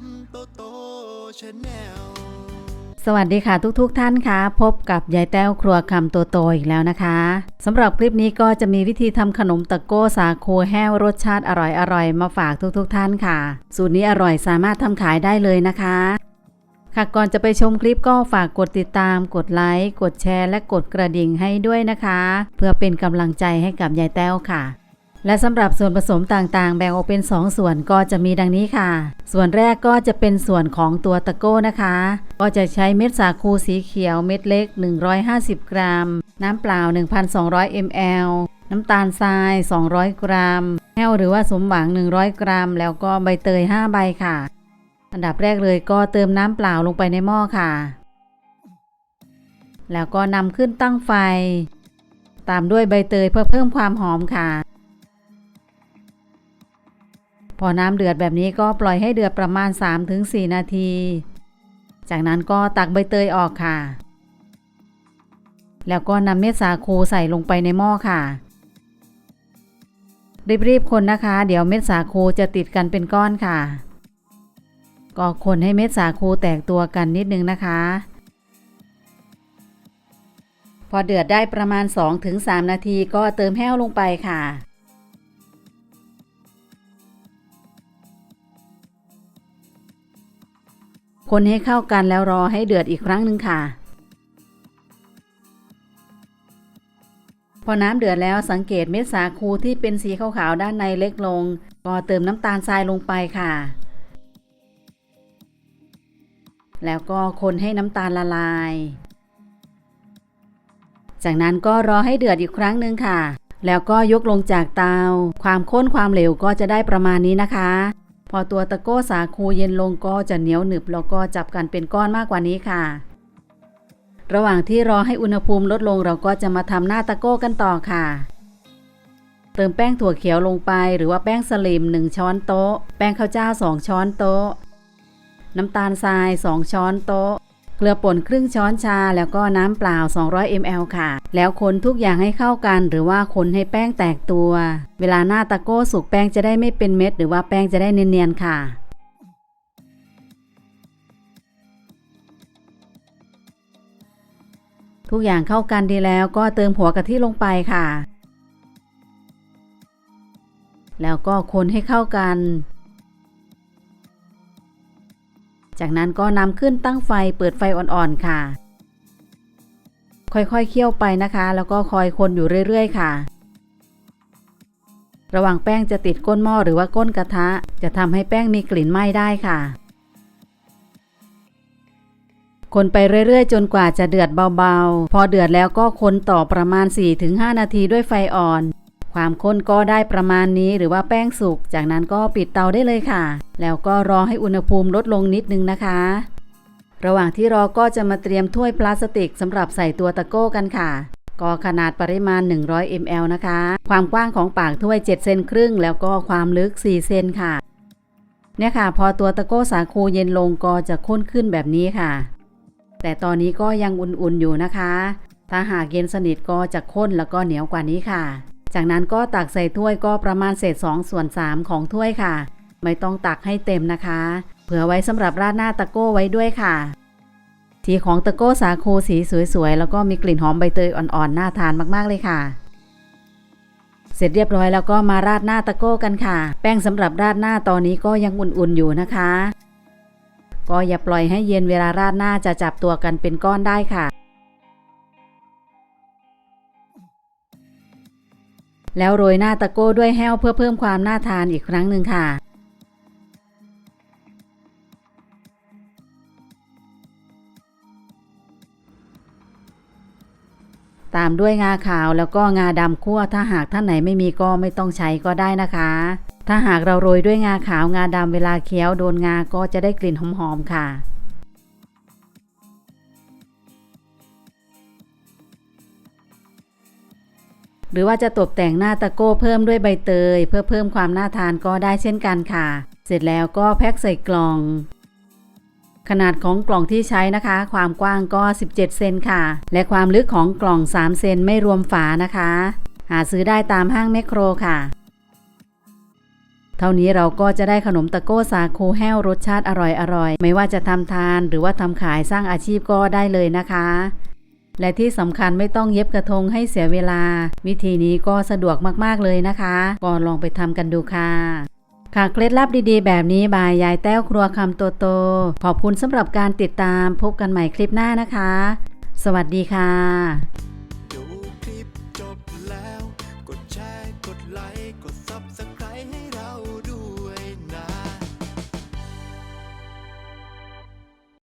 ำโตโตชแนลสวัสดีค่ะทุกๆทท่านค่ะพบกับยายแต้วครัวคำโตโตอีกแล้วนะคะสำหรับคลิปนี้ก็จะมีวิธีทำขนมตะโก้สาคูแห้วรสชาติอร่อยๆ มาฝากทุกๆทท่านค่ะ สูตรนี้อร่อยสามารถทำขายได้เลยนะคะ ค่ะก่อนจะไปชมคลิปก็ฝากกดติดตาม กดไลค์กดแชร์ และกดกระดิ่งให้ด้วยนะคะ เพื่อเป็นกำลังใจให้กับยายแต้วค่ะ และสำหรับส่วนผสมต่างๆ แบ่งออกเป็น 2 ส่วนก็จะมีดังนี้ค่ะ ส่วนแรกก็จะเป็นส่วนของตัวตะโก้นะคะ ก็จะใช้เม็ดสาคูสีเขียวเม็ดเล็ก 150 กรัม น้ำเปล่า 1,200 ml น้ำตาลทราย 200 กรัมแห้วหรือว่าสมหวัง 100 กรัม แล้วก็ใบเตย 5 ใบค่ะ อันดับแรกเลยก็เติมน้ำเปล่าลงไปในหม้อค่ะ แล้วก็นำขึ้นตั้งไฟ ตามด้วยใบเตยเพื่อเพิ่มความหอมค่ะ พอน้ำเดือดแบบนี้ก็ปล่อยให้เดือดประมาณ 3-4 นาที จากนั้นก็ตักใบเตยออกค่ะ แล้วก็นำเม็ดสาคูใส่ลงไปในหม้อค่ะ รีบๆคนนะคะ เดี๋ยวเม็ดสาคูจะติดกันเป็นก้อนค่ะ ก็คนให้เม็ดสาคูแตกตัวกันนิดนึงนะคะ พอเดือดได้ประมาณ 2-3 นาทีก็เติมแห้วลงไปค่ะ คนให้เข้ากันแล้วรอให้เดือดอีกครั้งหนึ่งค่ะ พอน้ำเดือดแล้วสังเกตเม็ดสาคูที่เป็นสีขาวๆด้านในเล็กลง ก็เติมน้ำตาลทรายลงไปค่ะ แล้วก็คนให้น้ำตาลละลาย จากนั้นก็รอให้เดือดอีกครั้งหนึ่งค่ะ แล้วก็ยกลงจากเตา ความข้นความเหลวก็จะได้ประมาณนี้นะคะ พอตัวตะโก้สาคูเย็นลงก็จะเหนียวหนึบแล้วก็จับกันเป็นก้อนมากกว่านี้ค่ะ ระหว่างที่รอให้อุณหภูมิลดลงเราก็จะมาทำหน้าตะโก้กันต่อค่ะ เติมแป้งถั่วเขียวลงไป หรือว่าแป้งสลิม 1 ช้อนโต๊ะ แป้งข้าวเจ้า 2 ช้อนโต๊ะ น้ำตาลทราย 2 ช้อนโต๊ะ ลือป่นครึ่งช้อนชา แล้วก็น้ำเปล่า 200 ml ค่ะ แล้วคนทุกอย่างให้เข้ากัน หรือว่าคนให้แป้งแตกตัว เวลาหน้าตะโก้สุกแป้งจะได้ไม่เป็นเม็ด หรือว่าแป้งจะได้เนียนๆค่ะทุกอย่างเข้ากันดีแล้วก็เติมหัวกะทิลงไปค่ะ แล้วก็คนให้เข้ากัน จากนั้นก็นำขึ้นตั้งไฟเปิดไฟอ่อนๆค่ะ ค่อยๆเคี่ยวไปนะคะ แล้วก็คอยคนอยู่เรื่อยๆค่ะ ระหว่างแป้งจะติดก้นหม้อหรือว่าก้นกระทะ จะทำให้แป้งมีกลิ่นไหม้ได้ค่ะ คนไปเรื่อยๆ จนกว่าจะเดือดเบาๆ พอเดือดแล้วก็คนต่อประมาณ 4-5 นาทีด้วยไฟอ่อน ความข้นก็ได้ประมาณนี้หรือว่าแป้งสุก จากนั้นก็ปิดเตาได้เลยค่ะ แล้วก็รอให้อุณหภูมิลดลงนิดนึงนะคะ ระหว่างที่รอก็จะมาเตรียมถ้วยพลาสติกสำหรับใส่ตัวตะโก้กันค่ะ ก็ขนาดปริมาณ 100 ml นะคะ ความกว้างของปากถ้วย 7 เซนครึ่ง แล้วก็ความลึก 4 เซนค่ะ เนี่ยค่ะ พอตัวตะโก้สาคูเย็นลงก็จะข้นขึ้นแบบนี้ค่ะ แต่ตอนนี้ก็ยังอุ่นๆอยู่นะคะ ถ้าหากเย็นสนิทก็จะข้นแล้วก็เหนียวกว่านี้ค่ะ จากนั้นก็ตักใส่ถ้วยก็ประมาณเศษ2ส่วน3ของถ้วยค่ะ ไม่ต้องตักให้เต็มนะคะ เผื่อไว้สำหรับราดหน้าตะโก้ไว้ด้วยค่ะสีของตะโก้สาคูสีสวยๆ แล้วก็มีกลิ่นหอมใบเตยอ่อนๆ น่าทานมากๆเลยค่ะ เสร็จเรียบร้อยแล้วก็มาราดหน้าตะโก้กันค่ะ แป้งสำหรับราดหน้าตอนนี้ก็ยังอุ่นๆอยู่นะคะ ก็อย่าปล่อยให้เย็นเวลาราดหน้าจะจับตัวกันเป็นก้อนได้ค่ะ แล้วโรยหน้าตะโก้ด้วยแห้วเพื่อเพิ่มความน่าทานอีกครั้งหนึ่งค่ะ ตามด้วยงาขาวแล้วก็งาดำคั่วถ้าหากท่านไหนไม่มีก็ไม่ต้องใช้ก็ได้นะคะ ถ้าหากเราโรยด้วยงาขาวงาดำเวลาเคี้ยวโดนงาก็จะได้กลิ่นหอมๆค่ะ หรือว่าจะตกแต่งหน้าตะโก้เพิ่มด้วยใบเตย เพื่อเพิ่มความน่าทานก็ได้เช่นกันค่ะ เสร็จแล้วก็แพ็คใส่กล่อง ขนาดของกล่องที่ใช้นะคะ ความกว้างก็ 17 เซนค่ะ และความลึกของกล่อง 3 เซนไม่รวมฝานะคะ หาซื้อได้ตามห้างแมคโครค่ะเท่านี้เราก็จะได้ขนมตะโก้สาคูแห้วรสชาติอร่อยๆ ไม่ว่าจะทำทานหรือว่าทำขายสร้างอาชีพก็ได้เลยนะคะ และที่สำคัญไม่ต้องเย็บกระทงให้เสียเวลา วิธีนี้ก็สะดวกมากๆเลยนะคะ ก็ลองไปทำกันดูค่ะค่ะเคล็ดลับดีๆ แบบนี้บายยายแต้วครัวคำโตโต ขอบคุณสำหรับการติดตามพบกันใหม่คลิปหน้านะคะ สวัสดีค่ะดูคลิปจบแล้ว กดแชร์กดไลค์กด Subscribe